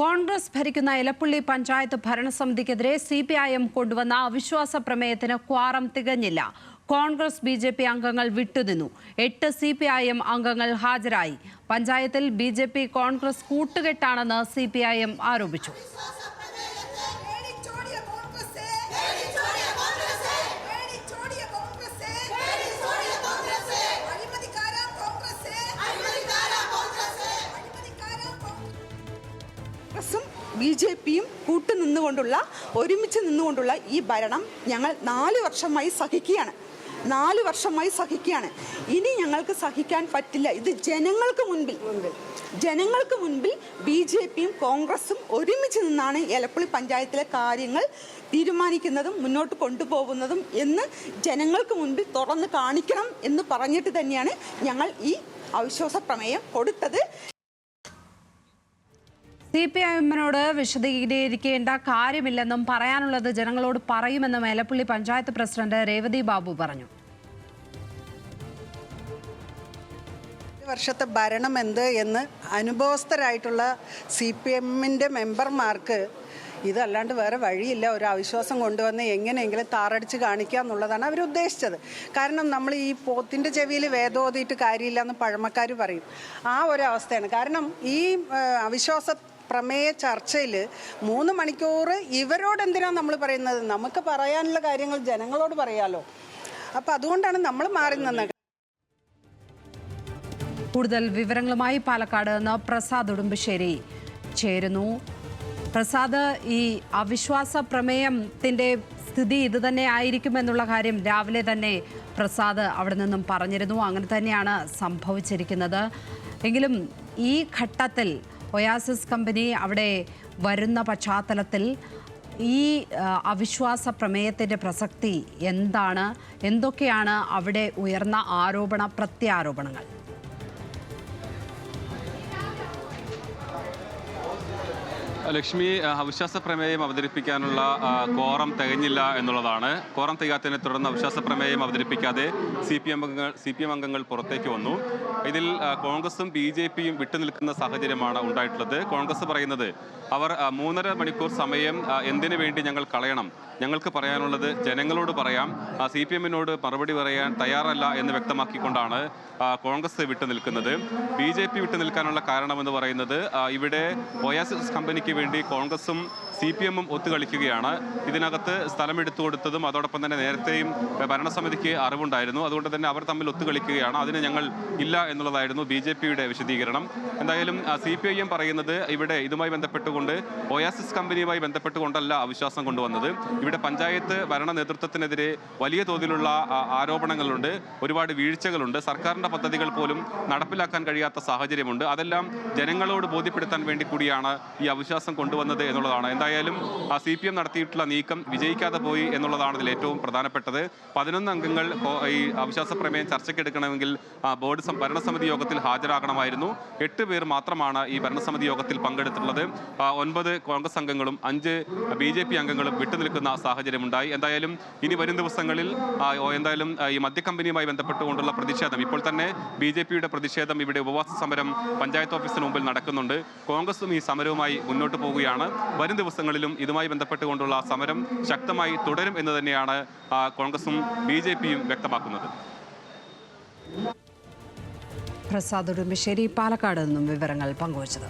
കോൺഗ്രസ് ഭരിക്കുന്ന ഇലപ്പുള്ളി പഞ്ചായത്ത് ഭരണസമിതിക്കെതിരെ C P I M കൊണ്ടുവന്ന അവിശ്വാസ പ്രമേയത്തിന് ക്വാറം തികഞ്ഞില്ല. കോൺഗ്രസ് ബി ജെ പി അംഗങ്ങൾ വിട്ടുനിന്നു. എട്ട് സി പി ഐ എം അംഗങ്ങൾ ഹാജരായി. പഞ്ചായത്തിൽ ബി ജെ പി കോൺഗ്രസ് കൂട്ടുകെട്ടാണെന്ന് സി പി ഐ എം ആരോപിച്ചു. കോൺഗ്രസും ബി ജെ പിയും കൂട്ടുനിന്നുകൊണ്ടുള്ള ഒരുമിച്ച് നിന്നുകൊണ്ടുള്ള ഈ ഭരണം ഞങ്ങൾ നാല് വർഷമായി സഹിക്കുകയാണ്. നാല് വർഷമായി സഹിക്കുകയാണ്. ഇനി ഞങ്ങൾക്ക് സഹിക്കാൻ പറ്റില്ല. ഇത് ജനങ്ങൾക്ക് മുൻപിൽ. ജനങ്ങൾക്ക് മുൻപിൽ ബി ജെ പിയും കോൺഗ്രസും ഒരുമിച്ച് നിന്നാണ് എലപ്പള്ളി പഞ്ചായത്തിലെ കാര്യങ്ങൾ തീരുമാനിക്കുന്നതും മുന്നോട്ട് കൊണ്ടുപോകുന്നതും എന്ന് ജനങ്ങൾക്ക് മുൻപിൽ തുറന്ന് കാണിക്കണം എന്ന് പറഞ്ഞിട്ട് തന്നെയാണ് ഞങ്ങൾ ഈ അവിശ്വാസ പ്രമേയം കൊടുത്തത്. സി പി എമ്മിനോട് വിശദീകരിക്കേണ്ട കാര്യമില്ലെന്നും പറയാനുള്ളത് ജനങ്ങളോട് പറയുമെന്നും എലപ്പള്ളി പഞ്ചായത്ത് പ്രസിഡന്റ് രേവതി ബാബു പറഞ്ഞു. വർഷത്തെ ഭരണം എന്ത് എന്ന് അനുഭവസ്ഥരായിട്ടുള്ള സി പി എമ്മിന്റെ മെമ്പർമാർക്ക് ഇതല്ലാണ്ട് വേറെ വഴിയില്ല. ഒരു അവിശ്വാസം കൊണ്ടുവന്ന് എങ്ങനെയെങ്കിലും താറടിച്ച് കാണിക്കുക എന്നുള്ളതാണ് അവർ ഉദ്ദേശിച്ചത്. കാരണം നമ്മൾ ഈ പോത്തിന്റെ ചെവിയിൽ വേദോതിയിട്ട് കാര്യമില്ല എന്ന് പഴമക്കാർ പറയും. ആ ഒരു അവസ്ഥയാണ്. കാരണം ഈ അവിശ്വാസ പ്രമേയ ചർച്ചയിൽ മൂന്ന് മണിക്കൂർ ഇവരോട് എന്തിനാണ് നമ്മൾ പറയുന്നത്? നമുക്ക് പറയാനുള്ള കാര്യങ്ങൾ ജനങ്ങളോട് പറയാലോ. അപ്പം അതുകൊണ്ടാണ് നമ്മൾ മാറി നിന്നത്. കൂടുതൽ വിവരങ്ങളുമായി പാലക്കാട് നിന്ന് പ്രസാദ് ഉടുമ്പശ്ശേരി ചേരുന്നു. പ്രസാദ് ഈ അവിശ്വാസ പ്രമേയത്തിന്റെ സ്ഥിതി ഇത് തന്നെ ആയിരിക്കുമെന്നുള്ള കാര്യം രാവിലെ തന്നെ പ്രസാദ് അവിടെ നിന്നും പറഞ്ഞിരുന്നു. അങ്ങനെ തന്നെയാണ് സംഭവിച്ചിരിക്കുന്നത്. എങ്കിലും ഈ ഘട്ടത്തിൽ ഒയാസിസ് കമ്പനി അവിടെ വരുന്ന പശ്ചാത്തലത്തിൽ ഈ അവിശ്വാസ പ്രമേയത്തിന്റെ പ്രസക്തി എന്താണ്? എന്തൊക്കെയാണ് അവിടെ ഉയർന്ന ആരോപണ പ്രത്യാരോപണങ്ങൾ? ലക്ഷ്മി അവിശ്വാസ പ്രമേയം അവതരിപ്പിക്കാനുള്ള കോറം തികഞ്ഞില്ല എന്നുള്ളതാണ്. കോറം തികയാത്തതിനെ തുടർന്ന് അവിശ്വാസ പ്രമേയം അവതരിപ്പിക്കാതെ സി പി എം അംഗങ്ങൾ സി പി എം അംഗങ്ങൾ പുറത്തേക്ക് വന്നു. ഇതിൽ കോൺഗ്രസും ബി ജെ പിയും വിട്ടുനിൽക്കുന്ന സാഹചര്യമാണ് ഉണ്ടായിട്ടുള്ളത്. കോൺഗ്രസ് പറയുന്നത് അവർ മൂന്നര മണിക്കൂർ സമയം എന്തിനു വേണ്ടി ഞങ്ങൾ കളയണം? ഞങ്ങൾക്ക് പറയാനുള്ളത് ജനങ്ങളോട് പറയാം. സി പി എമ്മിനോട് മറുപടി പറയാൻ തയ്യാറല്ല എന്ന് വ്യക്തമാക്കിക്കൊണ്ടാണ് കോൺഗ്രസ് വിട്ടുനിൽക്കുന്നത്. ബി ജെ പി വിട്ടുനിൽക്കാനുള്ള കാരണമെന്ന് പറയുന്നത് ഇവിടെ ഒയാസിസ് കമ്പനിക്ക് വേണ്ടി കോൺഗ്രസും സി പി എമ്മും ഒത്തുകളിക്കുകയാണ്. ഇതിനകത്ത് സ്ഥലം എടുത്തു കൊടുത്തതും അതോടൊപ്പം തന്നെ നേരത്തെയും ഭരണസമിതിക്ക് അറിവുണ്ടായിരുന്നു. അതുകൊണ്ട് തന്നെ അവർ തമ്മിൽ ഒത്തുകളിക്കുകയാണ്. അതിന് ഞങ്ങൾ ഇല്ല എന്നുള്ളതായിരുന്നു ബി ജെ പിയുടെ വിശദീകരണം. എന്തായാലും സി പി ഐ എം പറയുന്നത് ഇവിടെ ഇതുമായി ബന്ധപ്പെട്ടുകൊണ്ട് ഒയാസിസ് കമ്പനിയുമായി ബന്ധപ്പെട്ടുകൊണ്ടല്ല അവിശ്വാസം കൊണ്ടുവന്നത്. ഇവിടെ പഞ്ചായത്ത് ഭരണ നേതൃത്വത്തിനെതിരെ വലിയ തോതിലുള്ള ആരോപണങ്ങളുണ്ട്. ഒരുപാട് വീഴ്ചകളുണ്ട്. സർക്കാരിന്റെ പദ്ധതികൾ പോലും നടപ്പിലാക്കാൻ കഴിയാത്ത സാഹചര്യമുണ്ട്. അതെല്ലാം ജനങ്ങളോട് ബോധ്യപ്പെടുത്താൻ വേണ്ടി കൂടിയാണ് ഈ അവിശ്വാസം കൊണ്ടുവന്നത് എന്നുള്ളതാണ്. എന്തായാലും സി പി എം നടത്തിയിട്ടുള്ള നീക്കം വിജയിക്കാതെ പോയി എന്നുള്ളതാണ് ഇതിൽ ഏറ്റവും പ്രധാനപ്പെട്ടത്. പതിനൊന്ന് അംഗങ്ങൾ ഈ അവിശ്വാസ പ്രമേയം ചർച്ചയ്ക്കെടുക്കണമെങ്കിൽ ആ, ബോർഡ് ഭരണസമിതി യോഗത്തിൽ ഹാജരാകണമായിരുന്നു. എട്ട് പേർ മാത്രമാണ് ഈ ഭരണസമിതി യോഗത്തിൽ പങ്കെടുത്തിട്ടുള്ളത്. ഒൻപത് കോൺഗ്രസ് അംഗങ്ങളും അഞ്ച് ബി ജെ പി അംഗങ്ങളും വിട്ടുനിൽക്കുന്ന സാഹചര്യമുണ്ടായി. എന്തായാലും ഇനി വരും ദിവസങ്ങളിൽ എന്തായാലും ആ, ഈ മദ്യക്കമ്പനിയുമായി ബന്ധപ്പെട്ടുകൊണ്ടുള്ള പ്രതിഷേധം. ഇപ്പോൾ തന്നെ ബി ജെ പിയുടെ പ്രതിഷേധം ഇവിടെ ഉപവാസ സമരം പഞ്ചായത്ത് ഓഫീസിന് മുമ്പിൽ നടക്കുന്നുണ്ട്. കോൺഗ്രസും ഈ സമരവുമായി മുന്നോട്ട് പോവുകയാണ്. വരും ദിവസങ്ങളിലും ഇതുമായി ബന്ധപ്പെട്ടുകൊണ്ടുള്ള സമരം ശക്തമായി തുടരും എന്ന് തന്നെയാണ് കോൺഗ്രസും ബി ജെ പിയും വ്യക്തമാക്കുന്നത്. പ്രസാദ് ഉടുമ്പശ്ശേരി പാലക്കാട് നിന്നും വിവരങ്ങൾ പങ്കുവച്ചത്.